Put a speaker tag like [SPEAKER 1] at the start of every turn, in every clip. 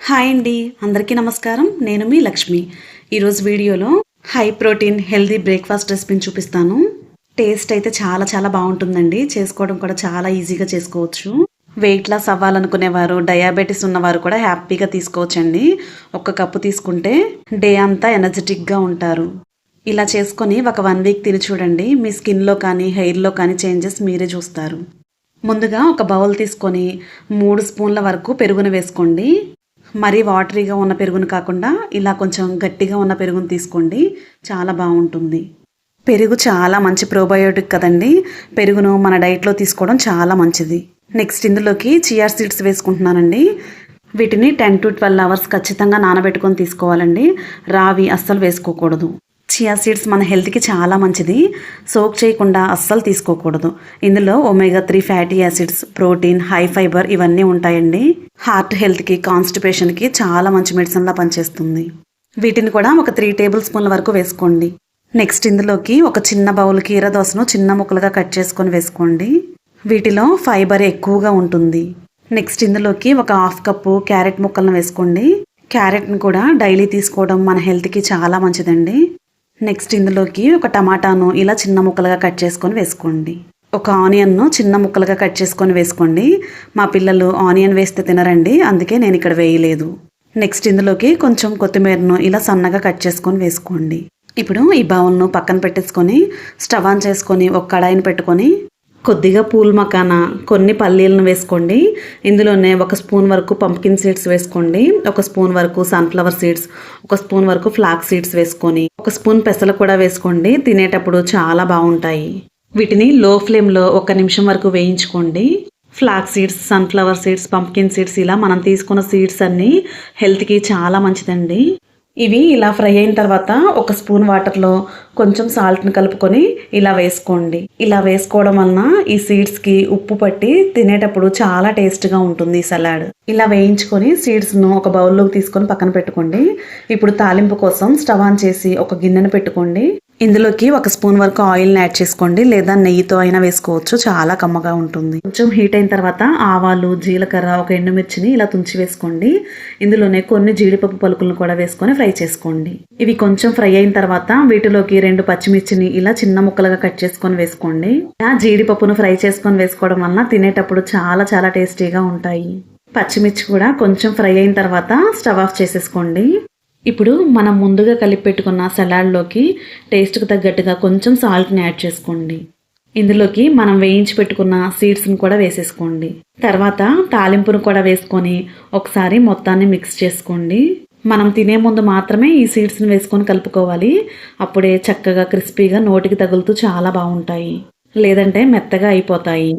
[SPEAKER 1] Hi అండి. అందరికీ నమస్కారం. నేను మీ లక్ష్మి. ఈరోజు వీడియోలో హై ప్రోటీన్ హెల్దీ బ్రేక్ఫాస్ట్ రెసిపీని చూపిస్తాను. టేస్ట్ అయితే చాలా చాలా బాగుంటుందండి. చేసుకోవడం కూడా చాలా ఈజీగా చేసుకోవచ్చు. వెయిట్ లాస్ అవ్వాలనుకునేవారు డయాబెటీస్ ఉన్నవారు కూడా హ్యాపీగా తీసుకోవచ్చండి. ఒక కప్పు తీసుకుంటే డే అంతా ఎనర్జెటిక్గా ఉంటారు. ఇలా చేసుకొని ఒక వన్ వీక్ తిని చూడండి. మీ స్కిన్లో కానీ హెయిర్లో కానీ చేంజెస్ మీరే చూస్తారు. ముందుగా ఒక బౌల్ తీసుకొని మూడు స్పూన్ల వరకు పెరుగును వేసుకోండి. మరీ వాటరీగా ఉన్న పెరుగును కాకుండా ఇలా కొంచెం గట్టిగా ఉన్న పెరుగును తీసుకోండి. చాలా బాగుంటుంది. పెరుగు చాలా మంచి ప్రోబయోటిక్ కదండి. పెరుగును మన డైట్లో తీసుకోవడం చాలా మంచిది. నెక్స్ట్ ఇందులోకి చియా సీడ్స్ వేసుకుంటున్నానండి. వీటిని టెన్ టు ట్వెల్వ్ అవర్స్ ఖచ్చితంగా నానబెట్టుకొని తీసుకోవాలండి. రావి అస్సలు వేసుకోకూడదు. చియా సీడ్స్ మన హెల్త్కి చాలా మంచిది. సోక్ చేయకుండా అస్సలు తీసుకోకూడదు. ఇందులో omega three fatty acids protein high fibre ఇవన్నీ ఉంటాయండి. హార్ట్ హెల్త్కి కాన్స్టిపేషన్కి చాలా మంచి మెడిసిన్లా పనిచేస్తుంది. వీటిని కూడా ఒక త్రీ టేబుల్ స్పూన్ల వరకు వేసుకోండి. నెక్స్ట్ ఇందులోకి ఒక చిన్న బౌల్ కీరదోసను చిన్న ముక్కలుగా కట్ చేసుకొని వేసుకోండి. వీటిలో ఫైబర్ ఎక్కువగా ఉంటుంది. నెక్స్ట్ ఇందులోకి ఒక హాఫ్ కప్పు క్యారెట్ ముక్కలను వేసుకోండి. క్యారెట్ని కూడా డైలీ తీసుకోవడం మన హెల్త్కి చాలా మంచిదండి. నెక్స్ట్ ఇందులోకి ఒక టమాటాను ఇలా చిన్న ముక్కలుగా కట్ చేసుకొని వేసుకోండి. ఒక ఆనియన్ను చిన్న ముక్కలుగా కట్ చేసుకొని వేసుకోండి. మా పిల్లలు ఆనియన్ వేస్తే తినరండి అందుకే నేను ఇక్కడ వేయలేదు. నెక్స్ట్ ఇందులోకి కొంచెం కొత్తిమీరను ఇలా సన్నగా కట్ చేసుకొని వేసుకోండి. ఇప్పుడు ఈ బౌల్ను పక్కన పెట్టేసుకొని స్టవ్ ఆన్ చేసుకొని ఒక కడాయిని పెట్టుకొని కొద్దిగా పూల్ మకాన కొన్ని పల్లీలను వేసుకోండి. ఇందులోనే ఒక స్పూన్ వరకు పంప్కిన్ సీడ్స్ వేసుకోండి. ఒక స్పూన్ వరకు సన్ఫ్లవర్ సీడ్స్ ఒక స్పూన్ వరకు ఫ్లాక్ సీడ్స్ వేసుకొని ఒక స్పూన్ పెసలు కూడా వేసుకోండి. తినేటప్పుడు చాలా బాగుంటాయి. వీటిని లో ఫ్లేమ్లో ఒక నిమిషం వరకు వేయించుకోండి. Flax seeds sunflower seeds pumpkin seeds ఇలా మనం తీసుకున్న సీడ్స్ అన్నీ హెల్త్కి చాలా మంచిదండి. ఇవి ఇలా ఫ్రై అయిన తర్వాత ఒక స్పూన్ వాటర్లో కొంచెం సాల్ట్ని కలుపుకొని ఇలా వేసుకోండి. ఇలా వేసుకోవడం వలన ఈ సీడ్స్కి ఉప్పు పట్టి తినేటప్పుడు చాలా టేస్ట్గా ఉంటుంది ఈ సలాడ్. ఇలా వేయించుకొని సీడ్స్ను ఒక బౌల్లోకి తీసుకొని పక్కన పెట్టుకోండి. ఇప్పుడు తాలింపు కోసం స్టవ్ ఆన్ చేసి ఒక గిన్నెను పెట్టుకోండి. ఇందులోకి ఒక స్పూన్ వరకు ఆయిల్ని యాడ్ చేసుకోండి లేదా నెయ్యితో అయినా వేసుకోవచ్చు చాలా కమ్మగా ఉంటుంది. కొంచెం హీట్ అయిన తర్వాత ఆవాలు జీలకర్ర ఒక ఎండుమిర్చిని ఇలా తుంచి వేసుకోండి. ఇందులోనే కొన్ని జీడిపప్పు పలుకులను కూడా వేసుకొని ఫ్రై చేసుకోండి. ఇవి కొంచెం ఫ్రై అయిన తర్వాత వీటిలోకి రెండు పచ్చిమిర్చిని ఇలా చిన్న ముక్కలుగా కట్ చేసుకొని వేసుకోండి. ఇలా జీడిపప్పును ఫ్రై చేసుకొని వేసుకోవడం వలన తినేటప్పుడు చాలా చాలా టేస్టీగా ఉంటాయి. పచ్చిమిర్చి కూడా కొంచెం ఫ్రై అయిన తర్వాత స్టవ్ ఆఫ్ చేసేసుకోండి. ఇప్పుడు మనం ముందుగా కలిపి పెట్టుకున్న సలాడ్లోకి టేస్ట్కి తగ్గట్టుగా కొంచెం సాల్ట్ని యాడ్ చేసుకోండి. ఇందులోకి మనం వేయించి పెట్టుకున్న సీడ్స్ని కూడా వేసేసుకోండి. తర్వాత తాలింపును కూడా వేసుకొని ఒకసారి మొత్తాన్ని మిక్స్ చేసుకోండి. మనం తినే ముందు మాత్రమే ఈ సీడ్స్ని వేసుకొని కలుపుకోవాలి. అప్పుడే చక్కగా క్రిస్పీగా నోటికి తగులుతూ చాలా బాగుంటాయి. లేదంటే మెత్తగా అయిపోతాయి.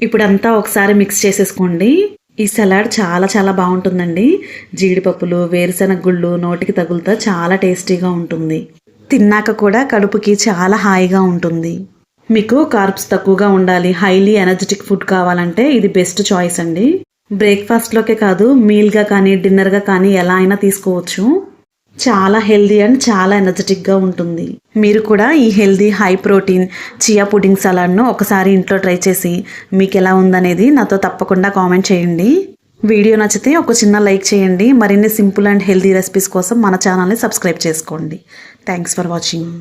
[SPEAKER 1] ఇప్పుడంతా ఒకసారి మిక్స్ చేసేసుకోండి. ఈ సలాడ్ చాలా చాలా బాగుంటుందండి. జీడిపప్పులు వేరుశెనగ గుళ్ళు నోటికి తగులుతా చాలా టేస్టీగా ఉంటుంది. తిన్నాక కూడా కడుపుకి చాలా హాయిగా ఉంటుంది. మీకు కార్బ్స్ తక్కువగా ఉండాలి హైలీ ఎనర్జెటిక్ ఫుడ్ కావాలంటే ఇది బెస్ట్ చాయిస్ అండి. బ్రేక్ఫాస్ట్లోకే కాదు మీల్గా కానీ డిన్నర్గా కానీ ఎలా అయినా తీసుకోవచ్చు. చాలా హెల్దీ అండ్ చాలా ఎనర్జెటిక్గా ఉంటుంది. మీరు కూడా ఈ healthy high protein chia pudding సలాడ్ను ఒకసారి ఇంట్లో ట్రై చేసి మీకు ఎలా ఉందనేది నాతో తప్పకుండా కామెంట్ చేయండి. వీడియో నచ్చితే ఒక చిన్న లైక్ చేయండి. మరిన్ని సింపుల్ అండ్ హెల్దీ రెసిపీస్ కోసం మన ఛానల్ని సబ్స్క్రైబ్ చేసుకోండి. Thanks for watching